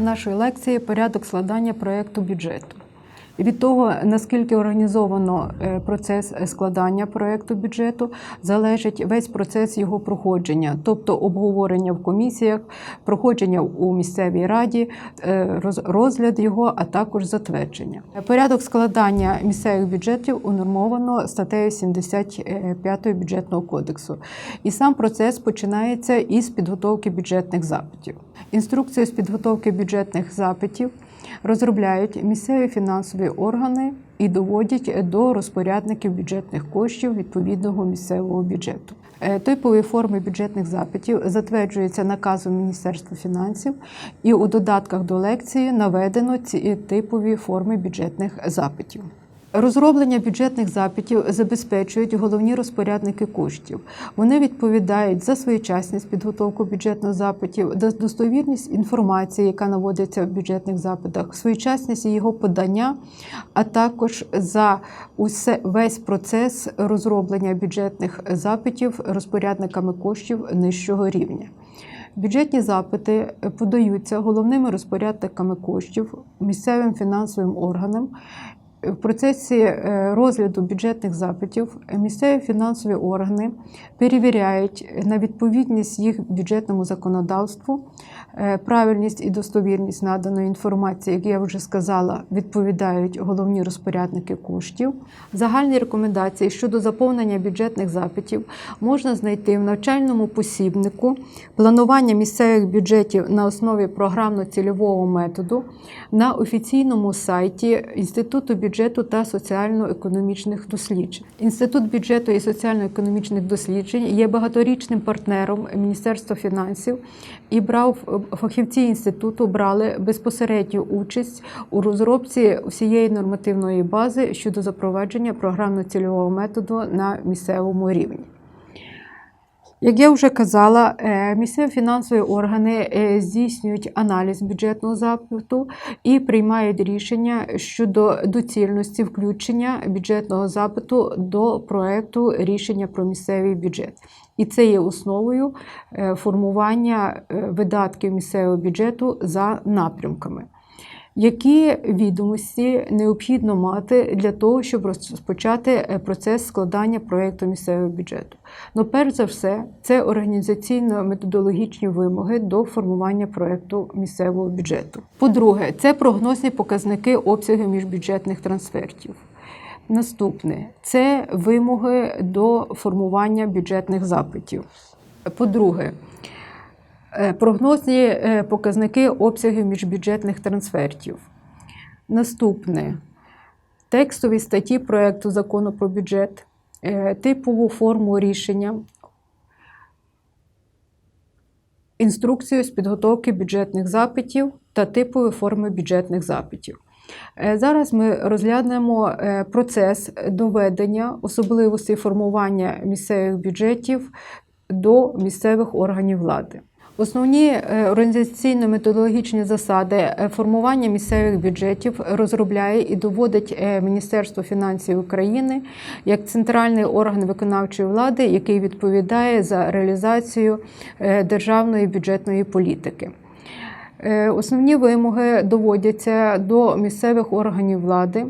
Нашої лекції порядок складання проєкту бюджету. Від того, наскільки організовано е, процес складання проєкту бюджету, залежить весь процес його проходження, тобто обговорення в комісіях, проходження у місцевій раді, е, розгляд його, а також затвердження. Порядок складання місцевих бюджетів унормовано статтею 75 бюджетного кодексу. І сам процес починається із підготовки бюджетних запитів. Інструкцію з підготовки бюджетних запитів розробляють місцеві фінансові органи і доводять до розпорядників бюджетних коштів відповідного місцевого бюджету. Е, Типові форми бюджетних запитів затверджуються наказом Міністерства фінансів, і у додатках до лекції наведено ці типові форми бюджетних запитів. Розроблення бюджетних запитів забезпечують головні розпорядники коштів. Вони відповідають за своєчасність підготовку бюджетних запитів, достовірність інформації, яка наводиться в бюджетних запитах, своєчасність його подання, а також за усе весь процес розроблення бюджетних запитів розпорядниками коштів нижчого рівня. Бюджетні запити подаються головними розпорядниками коштів місцевим фінансовим органам. В процесі е, розгляду бюджетних запитів місцеві фінансові органи перевіряють на відповідність їх бюджетному законодавству, е, правильність і достовірність наданої інформації, як я вже сказала, відповідають головні розпорядники коштів. Загальні рекомендації щодо заповнення бюджетних запитів можна знайти в навчальному посібнику планування місцевих бюджетів на основі програмно-цільового методу на офіційному сайті Інституту бюджету та соціально-економічних досліджень. Інститут бюджету і соціально-економічних досліджень є багаторічним партнером Міністерства фінансів і брав фахівці інституту брали безпосередню участь у розробці всієї нормативної бази щодо запровадження програмно-цільового методу на місцевому рівні. Як я вже казала, е, місцеві фінансові органи е, здійснюють аналіз бюджетного запиту і приймають рішення щодо доцільності включення бюджетного запиту до проекту рішення про місцевий бюджет. І це є основою е, формування видатків місцевого бюджету за напрямками. Які відомості необхідно мати для того, щоб розпочати е, процес складання проєкту місцевого бюджету? Ну, перш за все, це організаційно-методологічні вимоги до формування проєкту місцевого бюджету. По-друге, це прогнозні показники обсягів міжбюджетних трансфертів. Наступне це вимоги до формування бюджетних запитів. По-друге, Прогнозні е, показники обсягів міжбюджетних трансфертів. Наступне текстові статті проєкту закону про бюджет, е, типову форму рішення, інструкцію з підготовки бюджетних запитів та типові форми бюджетних запитів. Е, Зараз ми розглянемо е, процес доведення особливостей формування місцевих бюджетів до місцевих органів влади. Основні е, організаційно-методологічні засади е, формування місцевих бюджетів розробляє і доводить е, Міністерство фінансів України як центральний орган виконавчої влади, який відповідає за реалізацію державної бюджетної політики. Основні вимоги доводяться до місцевих органів влади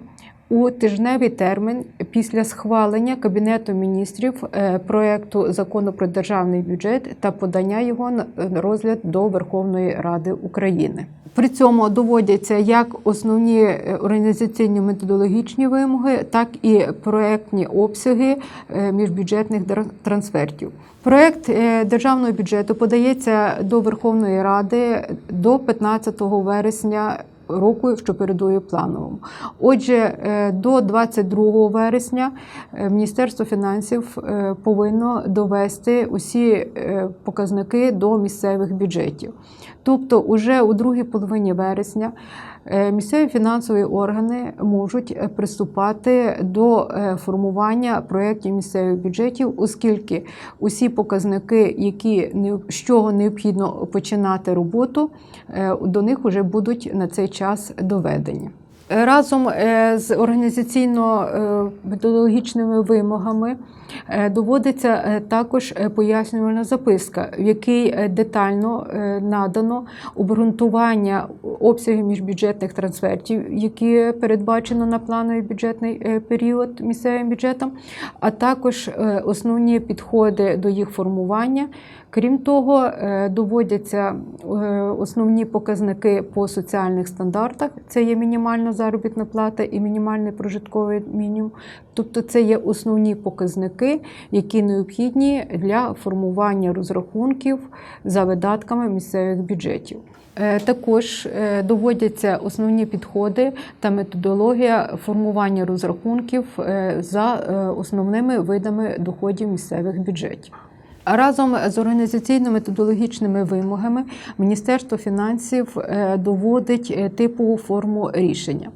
у тижневий термін після схвалення Кабінету міністрів е, проекту закону про державний бюджет та подання його на розгляд до Верховної Ради України. При цьому доводяться як основні е, організаційні методологічні вимоги, так і проектні обсяги е, міжбюджетних трансфертів. Проект державного бюджету подається до Верховної Ради до 15 вересня року, що передує плановому. Отже, е, до 22 вересня е, Міністерство фінансів е, повинно довести усі показники до місцевих бюджетів. Тобто, уже у другій половині вересня місцеві фінансові органи можуть е, приступати до е, формування проєктів місцевих бюджетів, оскільки усі показники, які з чого необхідно починати роботу, е, до них вже будуть на цей час доведені. Разом е, з організаційно-методологічними вимогами е, доводиться е, також е, пояснювальна записка, в якій е, детально е, надано обґрунтування обсягів міжбюджетних трансфертів, які передбачено на плановий бюджетний е, період місцевим бюджетом, а також е, основні підходи до їх формування. Крім того, е, доводяться е, основні показники по соціальних стандартах. Це є мінімальна заробітна плата і мінімальний прожитковий мінімум. Тобто це є основні показники, які необхідні для формування розрахунків за видатками місцевих бюджетів. Е, Також е, доводяться основні підходи та методологія формування розрахунків е, за основними видами доходів місцевих бюджетів. Разом з організаційно-методологічними вимогами Міністерство фінансів е, доводить е, типову форму рішення.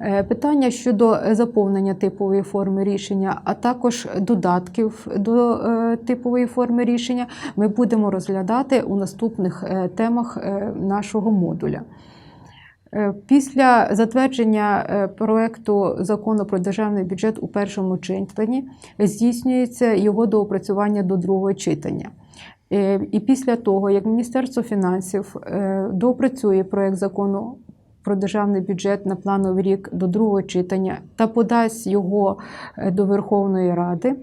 Е, Питання щодо заповнення типової форми рішення, а також додатків до типової форми рішення, ми будемо розглядати у наступних темах нашого модуля. Е, Після затвердження е, проекту закону про державний бюджет у першому читанні здійснюється його доопрацювання до другого читання. Е, І після того, як Міністерство фінансів доопрацює проект закону про державний бюджет на плановий рік до другого читання та подасть його до Верховної Ради,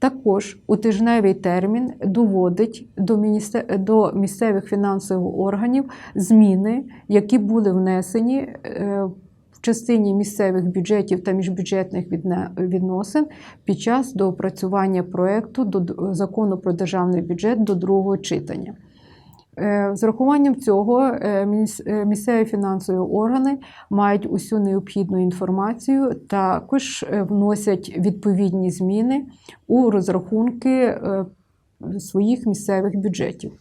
також у тижневий термін доводить до, міністер... до місцевих фінансових органів зміни, які були внесені е, в частині місцевих бюджетів та міжбюджетних відносин під час доопрацювання проекту до закону про державний бюджет до другого читання. Е, З урахуванням цього е, е, місцеві фінансові органи мають усю необхідну інформацію, також вносять відповідні зміни у розрахунки своїх місцевих бюджетів.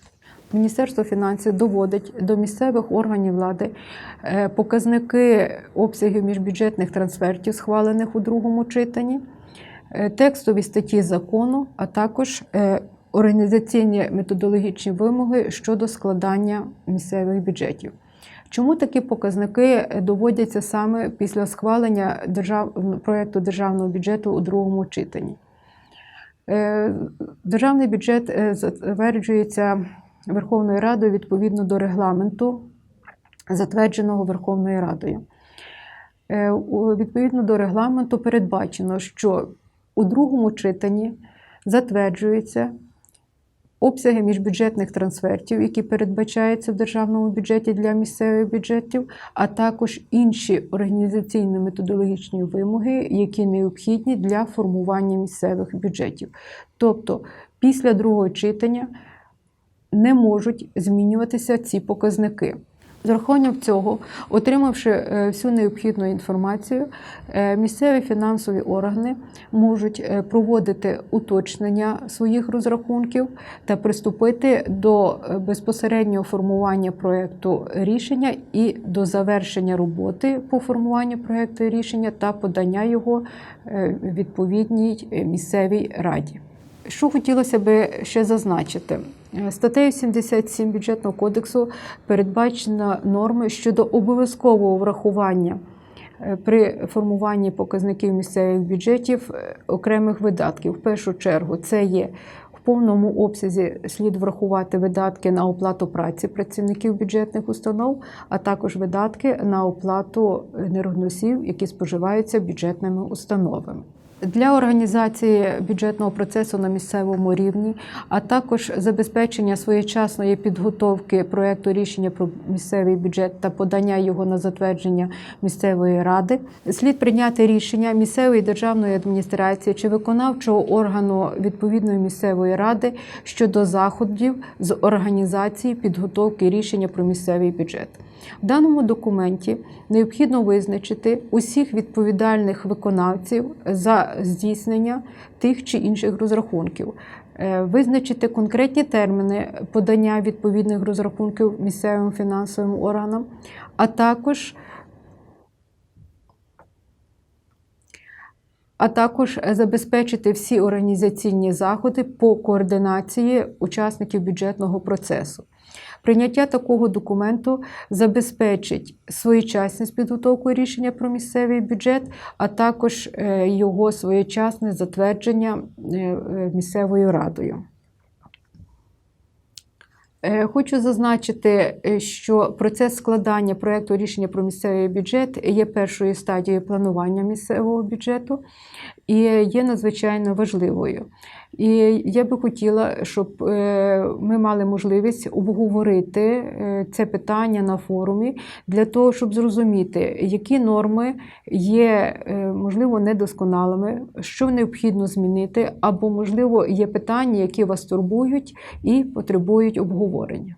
Міністерство фінансів доводить до місцевих органів влади показники обсягів міжбюджетних трансфертів, схвалених у другому читанні, текстові статті закону, а також організаційні методологічні вимоги щодо складання місцевих бюджетів. Чому такі показники доводяться саме після схвалення держав... проєкту державного бюджету у другому читанні? Е, Державний бюджет е, затверджується Верховною Радою відповідно до регламенту, затвердженого Верховною Радою. Е, Відповідно до регламенту передбачено, що у другому читанні затверджуються обсяги міжбюджетних трансфертів, які передбачаються в державному бюджеті для місцевих бюджетів, а також інші організаційно-методологічні вимоги, які необхідні для формування місцевих бюджетів. Тобто, після другого читання не можуть змінюватися ці показники. З урахуванням цього, отримавши е, всю необхідну інформацію, е, місцеві фінансові органи можуть е, проводити уточнення своїх розрахунків та приступити до безпосереднього формування проєкту рішення і до завершення роботи по формуванню проєкту рішення та подання його відповідній місцевій раді. Що хотілося би ще зазначити? Е, Статтею 77 бюджетного кодексу передбачено норми щодо обов'язкового врахування е, при формуванні показників місцевих бюджетів е, окремих видатків. В першу чергу це є в повному обсязі слід врахувати видатки на оплату праці працівників бюджетних установ, а також видатки на оплату енергоносів, які споживаються бюджетними установами. Для організації бюджетного процесу на місцевому рівні, а також забезпечення своєчасної підготовки проекту рішення про місцевий бюджет та подання його на затвердження місцевої ради, слід прийняти рішення місцевої державної адміністрації чи виконавчого органу відповідної місцевої ради щодо заходів з організації підготовки рішення про місцевий бюджет. В даному документі необхідно визначити усіх відповідальних виконавців за здійснення тих чи інших розрахунків, Е, визначити конкретні терміни подання відповідних розрахунків місцевим фінансовим органам, а також а також забезпечити всі організаційні заходи по координації учасників бюджетного процесу. Прийняття такого документу забезпечить своєчасність підготовку рішення про місцевий бюджет, а також е, його своєчасне затвердження е, е, місцевою радою. Е, Хочу зазначити, е, що процес складання проєкту рішення про місцевий бюджет є першою стадією планування місцевого бюджету і є надзвичайно важливою. І я би хотіла, щоб е, ми мали можливість обговорити е, це питання на форумі для того, щоб зрозуміти, які норми є, е, можливо, недосконалими, що необхідно змінити, або, можливо, є питання, які вас турбують і потребують обговорення.